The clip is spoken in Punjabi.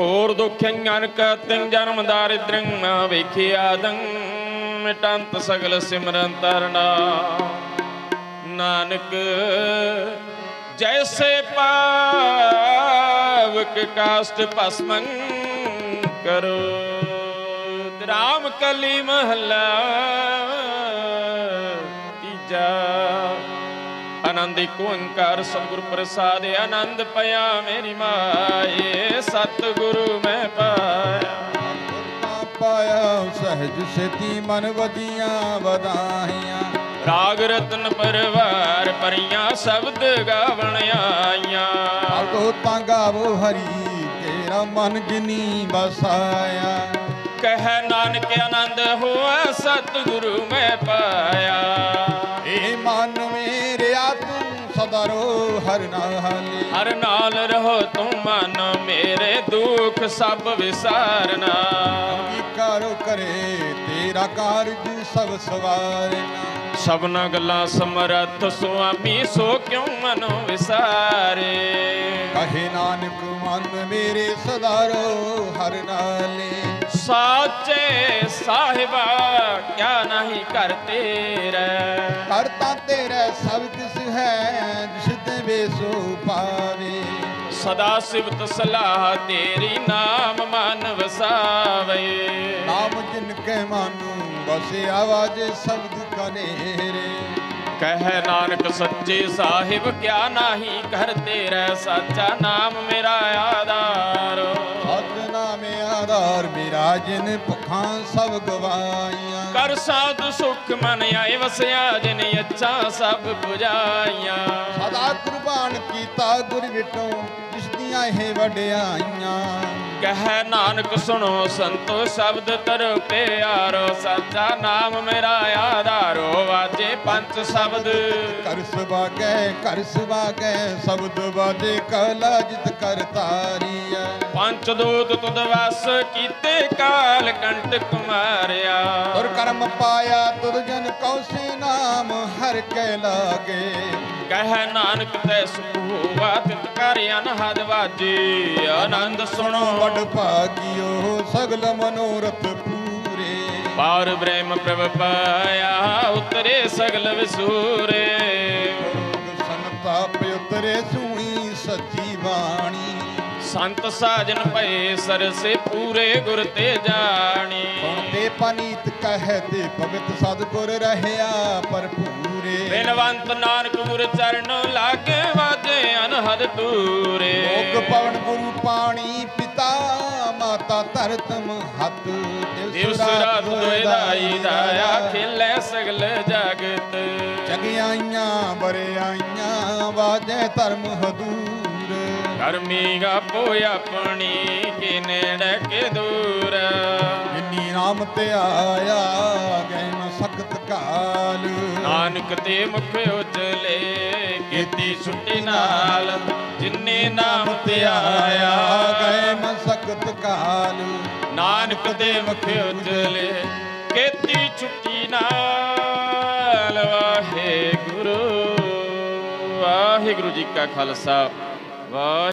ਵੇਖਿਆ ਅਨਕ ਤਿੰਨ ਜਨਮ ਦਾਰਿਦ੍ਰੰ ਵੇਖਿਆ ਦੰ, ਮਿਟੰਤ ਸਗਲ ਸਿਮਰਨ ਤਰਨਾ ਨਾਨਕ ਜੈਸੇ ਪਾਵਕ ਕਾਸ਼ਟ ਭਸਮੰ ਕਰੋ, ਰਾਮ ਕਲੀ ਮਹੱਲਾ ਆਨੰਦ ਏਕ ਓੰਕਾਰ ਸਤਿਗੁਰ ਪ੍ਰਸਾਦ ਆਨੰਦ ਪਿਆ ਮੇਰੀ ਮਾਏ ਸਤਿਗੁਰੂ ਮੈਂ ਪਾਇਆ। ਪਾਇਆ ਸਹਿਜ ਸੇਤੀ ਮਨ ਵਧੀਆਂ ਵਧਾਈਆਂ। ਰਾਗ ਰਤਨ ਪਰਵਾਰ ਪਰੀਆਂ ਸ਼ਬਦ ਗਾਵਣ ਆਈਆਂ। ਆਗੋ ਤਾਂ ਗਾਵੋ ਹਰੀ ਤੇਰਾ ਮਨ ਜਿਨੀ ਬਸਾਇਆ ਕਹਿ ਨਾਨਕ ਆਨੰਦ ਹੋਆ ਸਤਿਗੁਰੂ ਮੈਂ ਪਾਇਆ। ਨਾਲੇ ਹਰ ਨਾਲ ਰਹੋ ਤੂੰ ਮਨ ਮੇਰੇ ਦੁੱਖ ਸਭ ਵਿਸਾਰਨਾ। ਕੀ ਕਰੋ ਕਰੇ ਤੇਰਾ ਕਾਰਜ ਸਭ ਸਵਾਰਨਾ। ਸਭਨਾ ਗੱਲਾਂ ਸਮਰੱਥ ਸੁਆਮੀ ਸੋ ਕਿਉ ਮਨੋ ਵਿਸਾਰੇ? ਕਹੇ ਨਾਨਕ ਮਨ ਮੇਰੇ ਸਦਾ ਰੋ ਹਰ ਨਾਲੇ। ਸਾਚੇ ਸਾਹਿਬਾ ਕਿਆ ਨਹੀਂ ਕਰ ਤੇਰਾ ਕਰਤਾ ਤੇਰਾ ਸਭ ਵੇਸੋ ਪਾਵੇ। ਸਦਾ ਸਿਵਤ ਸਲਾਹ ਤੇਰੀ ਨਾਮ ਮਨ ਵਸਾਵੇ ਨਾਮ ਜਿਨ ਕੈ ਮਾਨੂ ਬਸੇ ਆਵਾਜ਼ ਸ਼ਬਦ ਕਨੇਰੇ ਕਹਿ ਨਾਨਕ ਸੱਚੇ ਸਾਹਿਬ ਕਿਆ ਨਹੀਂ ਕਰ ਤੇਰਾ ਸਾਚਾ ਨਾਮ ਮੇਰਾ ਆਧਾਰ। ਸਤ ਨਾਮੇ ਆਧਾਰ ਮੇਰਾ ਜਿਨ ਭੁਖਾਂ ਸਭ ਗਵਾਈਆਂ। ਕਰ ਸਾਧ ਸੁਖ ਮਨ ਆਏ ਵਸਿਆ ਜਿਨ ਅੱਛਾ ਸਭ 부ਜਾਈਆਂ ਕੁਰਬਾਨ ਕੀਤਾ ਗੁਰ ਵਿਟੋਂ ਜਿਸ ਦੀਆਂ ਇਹ ਵਡਿਆਈਆਂ। ਕਹਿ ਨਾਨਕ ਸੁਣੋ ਸੰਤੋ ਸ਼ਬਦ ਤਰ ਪਿਆਰੋ ਸਾਚਾ ਨਾਮ ਮੇਰਾ ਆਧਾਰੋ ਵਾਜੇ ਪੰਜ ਸ਼ਬਦ। ਕਰ ਸੁਭਾਗੈ ਕਰ ਸੁਭਾਗੈ ਸ਼ਬਦ ਬਾਜੇ ਕਲਾ ਜਿਤ ਕਰਤਾਰੀਆ ਪੰਜ ਦੂਤ ਤੁਧ ਵਸ ਕੀਤੇ ਕਾਲ ਕੰਟਕ ਮਾਰਿਆ ਔਰ ਕਰਮ ਪਾਇਆ ਤੁਧ ਜਨ ਕਉਸੇ ਨਾਮ ਹਰ ਕੈ ਲਾਗੇ। ਕਹਿ ਨਾਨਕ ਤੈ ਸੁਖ ਹੋਵਾ ਤਿਤ ਕਰ ਅਨਹਦ ਵਾਜੇ। ਆਨੰਦ ਸੁਣੋ। ਵਡ ਭਾਗਿਓ ਸਗਲ ਮਨੋਰਥ ਪੂਰੇ। ਪਾਰ ਬ੍ਰਹਮ ਪ੍ਰਭ ਪਾਇਆ ਉਤਰੇ ਸਗਲ ਵਿਸੂਰੇ। ਸੰਤਾਪ ਉਤਰੇ ਸੁਣੀ ਸੱਚੀ ਬਾਣੀ। ਸੰਤ ਸਾਜਨ ਭਏ ਸਰਸੇ ਪੂਰੇ ਗੁਰ ਤੇ ਜਾਣੀ। ਤੇ ਪਨੀਤ ਕਹਿ ਤੇ ਭਗਤ ਸਤਿਗੁਰ ਰਹਿਆ ਭਰਪੂਰੇ ਬਿਨਵੰਤ ਨਾਨਕ ਗੁਰ ਚਰਨ ਲਾਗੇ ਵਾਜੇ ਅਨਹਦ ਤੂਰੇ ਲੋਕ ਪਵਨ ਗੁਰੂ ਪਾਣੀ ਪਿਤਾ ਮਾਤਾ ਧਰਤਮ ਹੱਥ ਦਿਵਸ ਰਾਤ ਦੋਇ ਦਾਈ ਦਾਇਆ। ਖੇਲੇ ਸਗਲ ਜਗਤ। ਜਗਿਆਈਆਂ ਬਰਿਆਈਆਂ ਵਾਜੇ ਧਰਮ ਹਦੂਰ। ਕਰਮੀ ਗਾਪੋ ਆਪਣੀ ਕਿ ਨੇੜੇ ਕਿ ਦੂਰ? ਜਿਨੀ ਨਾਮ ਤੇ ਆਇਆ ਗਏ ਨ ਸਖਤ ਕਾਲ। ਨਾਨਕ ਤੇ ਮੁਖ ਉਜਲੇ ਕੀਤੀ ਛੁੱਟੀ ਨਾਲ। ਜਿਨੇ ਨਾਮ ਤੇ ਆਇਆ ਗਏ ਨ ਸਖਤ ਕਾਲ। ਨਾਨਕ ਦੇ ਮੁਖ ਉਜਲੇ ਕੀਤੀ ਛੁੱਟੀ ਨਾਲ। ਵਾਹਿਗੁਰੂ ਵਾਹਿਗੁਰੂ ਜੀ ਕਾ ਖਾਲਸਾ। Bye.